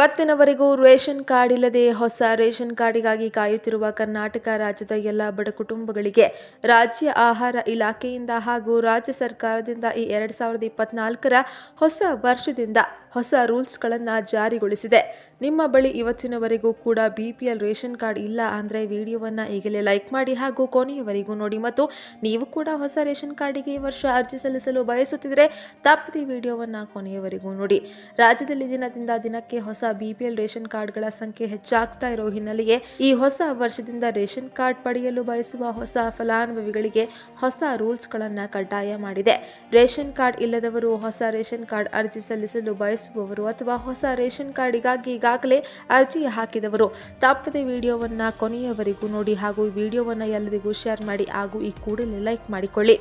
ಇವತ್ತಿನವರೆಗೂ ration card ಇಲ್ಲದೆ ಹೊಸ ರೇಷನ್ ಕಾರ್ಡಿಗಾಗಿ ಕಾಯುತ್ತಿರುವ ಕರ್ನಾಟಕ ರಾಜ್ಯದ ಎಲ್ಲ ಬಡ ಕುಟುಂಬಗಳಿಗೆ ರಾಜ್ಯ ಆಹಾರ ಇಲಾಖೆಯಿಂದ ಹಾಗೂ ರಾಜ್ಯ ಸರ್ಕಾರದಿಂದ ಈ ಎರಡು ಸಾವಿರದ ಇಪ್ಪತ್ನಾಲ್ಕರ ಹೊಸ ವರ್ಷದಿಂದ ಹೊಸ ರೂಲ್ಸ್ಗಳನ್ನು ಜಾರಿಗೊಳಿಸಿದೆ. ನಿಮ್ಮ ಬಳಿ ಇವತ್ತಿನವರೆಗೂ ಕೂಡ B P L ration card ಇಲ್ಲ ಅಂದರೆ ವಿಡಿಯೋವನ್ನು ಈಗಲೇ ಲೈಕ್ ಮಾಡಿ ಹಾಗೂ ಕೊನೆಯವರೆಗೂ ನೋಡಿ. ಮತ್ತು ನೀವು ಕೂಡ ಹೊಸ ರೇಷನ್ ಕಾರ್ಡಿಗೆ ಈ ವರ್ಷ ಅರ್ಜಿ ಸಲ್ಲಿಸಲು ಬಯಸುತ್ತಿದ್ದರೆ ತಪ್ಪದೆ ವಿಡಿಯೋವನ್ನು ಕೊನೆಯವರೆಗೂ ನೋಡಿ. ರಾಜ್ಯದಲ್ಲಿ ದಿನದಿಂದ ದಿನಕ್ಕೆ ಹೊಸ ಬಿ ಪಿ ಎಲ್ ರೇಷನ್ ಕಾರ್ಡ್ಗಳ ಸಂಖ್ಯೆ ಹೆಚ್ಚಾಗ್ತಾ ಇರೋ ಹಿನ್ನೆಲೆಯೇ ಈ ಹೊಸ ವರ್ಷದಿಂದ ರೇಷನ್ ಕಾರ್ಡ್ ಪಡೆಯಲು ಬಯಸುವ ಹೊಸ ಫಲಾನುಭವಿಗಳಿಗೆ ಹೊಸ ರೂಲ್ಸ್ಗಳನ್ನು ಕಡ್ಡಾಯ ಮಾಡಿದೆ. ರೇಷನ್ ಕಾರ್ಡ್ ಇಲ್ಲದವರು ಹೊಸ ರೇಷನ್ ಕಾರ್ಡ್ ಅರ್ಜಿ ಸಲ್ಲಿಸಲು ಬಯಸುವವರು ಅಥವಾ ಹೊಸ ರೇಷನ್ ಕಾರ್ಡಿಗಾಗಿ ಈಗಾಗಲೇ ಅರ್ಜಿ ಹಾಕಿದವರು. ತಪ್ಪದೆ ವಿಡಿಯೋವನ್ನು ಕೊನೆಯವರೆಗೂ ನೋಡಿ ಹಾಗೂ ಈ ವಿಡಿಯೋವನ್ನು ಎಲ್ಲರಿಗೂ ಶೇರ್ ಮಾಡಿ ಹಾಗೂ ಈ ಕೂಡಲೇ ಲೈಕ್ ಮಾಡಿಕೊಳ್ಳಿ.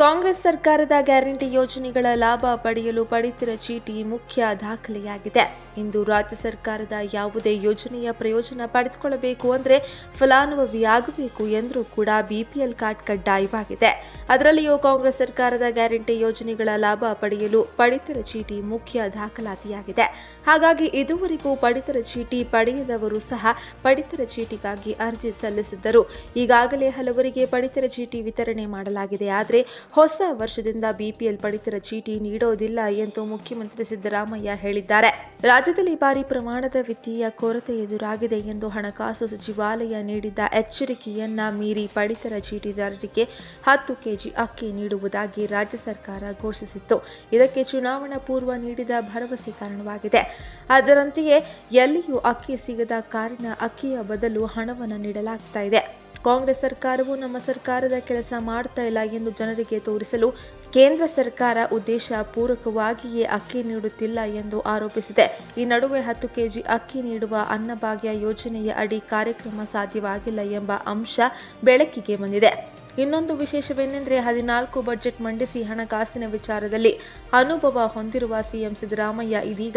ಕಾಂಗ್ರೆಸ್ ಸರ್ಕಾರದ ಗ್ಯಾರಂಟಿ ಯೋಜನೆಗಳ ಲಾಭ ಪಡೆಯಲು ಪಡಿತರ ಚೀಟಿ ಮುಖ್ಯ ದಾಖಲೆಯಾಗಿದೆ. ಇಂದು ರಾಜ್ಯ ಸರ್ಕಾರದ ಯಾವುದೇ ಯೋಜನೆಯ ಪ್ರಯೋಜನ ಪಡೆದುಕೊಳ್ಳಬೇಕು ಅಂದರೆ ಫಲಾನುಭವಿಯಾಗಬೇಕು ಎಂದರೂ ಕೂಡ ಬಿಪಿಎಲ್ ಕಾರ್ಡ್ ಕಡ್ಡಾಯವಾಗಿದೆ. ಅದರಲ್ಲಿಯೂ ಕಾಂಗ್ರೆಸ್ ಸರ್ಕಾರದ ಗ್ಯಾರಂಟಿ ಯೋಜನೆಗಳ ಲಾಭ ಪಡೆಯಲು ಪಡಿತರ ಚೀಟಿ ಮುಖ್ಯ ದಾಖಲಾತಿಯಾಗಿದೆ. ಹಾಗಾಗಿ ಇದುವರೆಗೂ ಪಡಿತರ ಚೀಟಿ ಪಡೆಯದವರು ಸಹ ಪಡಿತರ ಚೀಟಿಗಾಗಿ ಅರ್ಜಿ ಸಲ್ಲಿಸಿದ್ದರು. ಈಗಾಗಲೇ ಹಲವರಿಗೆ ಪಡಿತರ ಚೀಟಿ ವಿತರಣೆ ಮಾಡಲಾಗಿದೆ. ಆದರೆ ಹೊಸ ವರ್ಷದಿಂದ ಬಿಪಿಎಲ್ ಪಡಿತರ ಚೀಟಿ ನೀಡೋದಿಲ್ಲ ಎಂದು ಮುಖ್ಯಮಂತ್ರಿ ಸಿದ್ದರಾಮಯ್ಯ ಹೇಳಿದ್ದಾರೆ. ರಾಜ್ಯದಲ್ಲಿ ಭಾರಿ ಪ್ರಮಾಣದ ವಿತ್ತೀಯ ಕೊರತೆ ಎದುರಾಗಿದೆ ಎಂದು ಹಣಕಾಸು ಸಚಿವಾಲಯ ನೀಡಿದ್ದ ಎಚ್ಚರಿಕೆಯನ್ನ ಮೀರಿ ಪಡಿತರ ಚೀಟಿದಾರರಿಗೆ ಹತ್ತು ಕೆಜಿ ಅಕ್ಕಿ ನೀಡುವುದಾಗಿ ರಾಜ್ಯ ಸರ್ಕಾರ ಘೋಷಿಸಿತ್ತು. ಇದಕ್ಕೆ ಚುನಾವಣಾ ಪೂರ್ವ ನೀಡಿದ ಭರವಸೆ ಕಾರಣವಾಗಿದೆ. ಅದರಂತೆಯೇ ಎಲ್ಲಿಯೂ ಅಕ್ಕಿ ಸಿಗದ ಕಾರಣ ಅಕ್ಕಿಯ ಬದಲು ಹಣವನ್ನು ನೀಡಲಾಗ್ತಾ ಇದೆ. ಕಾಂಗ್ರೆಸ್ ಸರ್ಕಾರವು ನಮ್ಮ ಸರ್ಕಾರದ ಕೆಲಸ ಮಾಡ್ತಾ ಇಲ್ಲ ಎಂದು ಜನರಿಗೆ ತೋರಿಸಲು ಕೇಂದ್ರ ಸರ್ಕಾರ ಉದ್ದೇಶ ಪೂರಕವಾಗಿಯೇ ಅಕ್ಕಿ ನೀಡುತ್ತಿಲ್ಲ ಎಂದು ಆರೋಪಿಸಿದೆ. ಈ ನಡುವೆ ಹತ್ತು ಕೆಜಿ ಅಕ್ಕಿ ನೀಡುವ ಅನ್ನಭಾಗ್ಯ ಯೋಜನೆಯ ಅಡಿ ಕಾರ್ಯಕ್ರಮ ಸಾಧ್ಯವಾಗಿಲ್ಲ ಎಂಬ ಅಂಶ ಬೆಳಕಿಗೆ ಬಂದಿದೆ. ಇನ್ನೊಂದು ವಿಶೇಷವೇನೆಂದರೆ ಹದಿನಾಲ್ಕು ಬಜೆಟ್ ಮಂಡಿಸಿ ಹಣಕಾಸಿನ ವಿಚಾರದಲ್ಲಿ ಅನುಭವ ಹೊಂದಿರುವ ಸಿಎಂ ಸಿದ್ದರಾಮಯ್ಯ ಇದೀಗ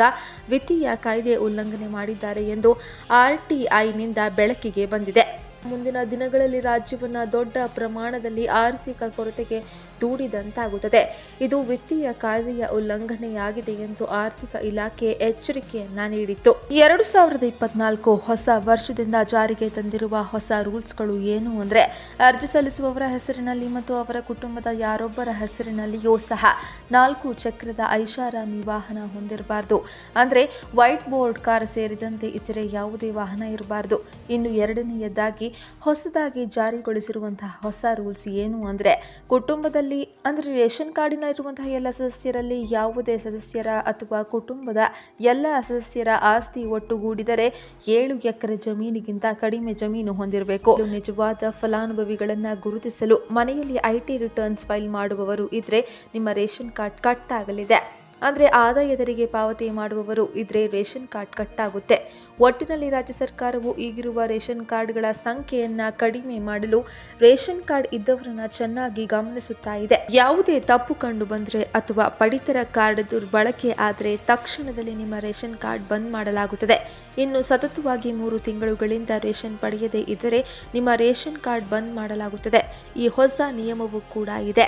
ವಿತ್ತೀಯ ಕಾಯ್ದೆ ಉಲ್ಲಂಘನೆ ಮಾಡಿದ್ದಾರೆ ಎಂದು ಆರ್ಟಿಐನಿಂದ ಬೆಳಕಿಗೆ ಬಂದಿದೆ. ಮುಂದಿನ ದಿನಗಳಲ್ಲಿ ರಾಜ್ಯವನ್ನು ದೊಡ್ಡ ಪ್ರಮಾಣದಲ್ಲಿ ಆರ್ಥಿಕ ಕೊರತೆಗೆ ದೂಡಿದಂತಾಗುತ್ತದೆ ಇದು ವಿತ್ತೀಯ ಕಾಯ್ದೆಯ ಉಲ್ಲಂಘನೆಯಾಗಿದೆ ಎಂದು ಆರ್ಥಿಕ ಇಲಾಖೆ ಎಚ್ಚರಿಕೆಯನ್ನ ನೀಡಿತ್ತು. ಎರಡು ಸಾವಿರದ ಇಪ್ಪತ್ನಾಲ್ಕು ಹೊಸ ವರ್ಷದಿಂದ ಜಾರಿಗೆ ತಂದಿರುವ ಹೊಸ ರೂಲ್ಸ್ಗಳು ಏನು ಅಂದ್ರೆ, ಅರ್ಜಿ ಸಲ್ಲಿಸುವವರ ಹೆಸರಿನಲ್ಲಿ ಮತ್ತು ಅವರ ಕುಟುಂಬದ ಯಾರೊಬ್ಬರ ಹೆಸರಿನಲ್ಲಿಯೂ ಸಹ ನಾಲ್ಕು ಚಕ್ರದ ಐಷಾರಾಮಿ ವಾಹನ ಹೊಂದಿರಬಾರ್ದು. ಅಂದ್ರೆ ವೈಟ್ ಬೋರ್ಡ್ ಕಾರ್ ಸೇರಿದಂತೆ ಇತರೆ ಯಾವುದೇ ವಾಹನ ಇರಬಾರ್ದು. ಇನ್ನು ಎರಡನೆಯದಾಗಿ, ಹೊಸದಾಗಿ ಜಾರಿಗೊಳಿಸಿರುವಂತಹ ಹೊಸ ರೂಲ್ಸ್ ಏನು ಅಂದ್ರೆ, ಕುಟುಂಬದಲ್ಲಿ ಅಂದ್ರೆ ರೇಷನ್ ಕಾರ್ಡಿನಲ್ಲಿರುವಂತಹ ಎಲ್ಲ ಸದಸ್ಯರಲ್ಲಿ ಯಾವುದೇ ಸದಸ್ಯರ ಅಥವಾ ಕುಟುಂಬದ ಎಲ್ಲ ಸದಸ್ಯರ ಆಸ್ತಿ ಒಟ್ಟುಗೂಡಿದರೆ ಏಳು ಎಕರೆ ಜಮೀನಿಗಿಂತ ಕಡಿಮೆ ಜಮೀನು ಹೊಂದಿರಬೇಕು. ನಿಜವಾದ ಫಲಾನುಭವಿಗಳನ್ನು ಗುರುತಿಸಲು ಮನೆಯಲ್ಲಿ ಐಟಿ ರಿಟರ್ನ್ಸ್ ಫೈಲ್ ಮಾಡುವವರು ಇದ್ರೆ ನಿಮ್ಮ ರೇಷನ್ ಕಾರ್ಡ್ ಕಟ್ ಆಗಲಿದೆ. ಅಂದರೆ ಆದಾಯ ತೆರಿಗೆ ಪಾವತಿ ಮಾಡುವವರು ಇದ್ರೆ ರೇಷನ್ ಕಾರ್ಡ್ ಕಟ್ಟಾಗುತ್ತೆ. ಒಟ್ಟಿನಲ್ಲಿ ರಾಜ್ಯ ಸರ್ಕಾರವು ಈಗಿರುವ ರೇಷನ್ ಕಾರ್ಡ್ಗಳ ಸಂಖ್ಯೆಯನ್ನು ಕಡಿಮೆ ಮಾಡಲು ರೇಷನ್ ಕಾರ್ಡ್ ಇದ್ದವರನ್ನ ಚೆನ್ನಾಗಿ ಗಮನಿಸುತ್ತಾ ಇದೆ. ಯಾವುದೇ ತಪ್ಪು ಕಂಡು ಬಂದರೆ ಅಥವಾ ಪಡಿತರ ಕಾರ್ಡ್ ದುರ್ಬಳಕೆ ಆದರೆ ತಕ್ಷಣದಲ್ಲಿ ನಿಮ್ಮ ರೇಷನ್ ಕಾರ್ಡ್ ಬಂದ್ ಮಾಡಲಾಗುತ್ತದೆ. ಇನ್ನು ಸತತವಾಗಿ ಮೂರು ತಿಂಗಳುಗಳಿಂದ ರೇಷನ್ ಪಡೆಯದೇ ಇದ್ದರೆ ನಿಮ್ಮ ರೇಷನ್ ಕಾರ್ಡ್ ಬಂದ್ ಮಾಡಲಾಗುತ್ತದೆ. ಈ ಹೊಸ ನಿಯಮವೂ ಕೂಡ ಇದೆ.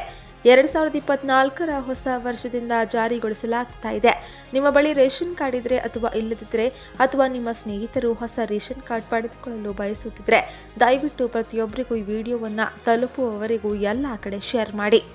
ಎರಡು ಸಾವಿರದ ಇಪ್ಪತ್ನಾಲ್ಕರ ಹೊಸ ವರ್ಷದಿಂದ ಜಾರಿಗೊಳಿಸಲಾಗ್ತಾ ಇದೆ. ನಿಮ್ಮ ಬಳಿ ರೇಷನ್ ಕಾರ್ಡ್ ಇದ್ರೆ ಅಥವಾ ಇಲ್ಲದಿದ್ದರೆ ಅಥವಾ ನಿಮ್ಮ ಸ್ನೇಹಿತರು ಹೊಸ ರೇಷನ್ ಕಾರ್ಡ್ ಪಡೆದುಕೊಳ್ಳಲು ಬಯಸುತ್ತಿದ್ರೆ ದಯವಿಟ್ಟು ಪ್ರತಿಯೊಬ್ಬರಿಗೂ ಈ ವಿಡಿಯೋವನ್ನು ತಲುಪುವವರೆಗೂ ಎಲ್ಲ ಕಡೆ ಶೇರ್ ಮಾಡಿ.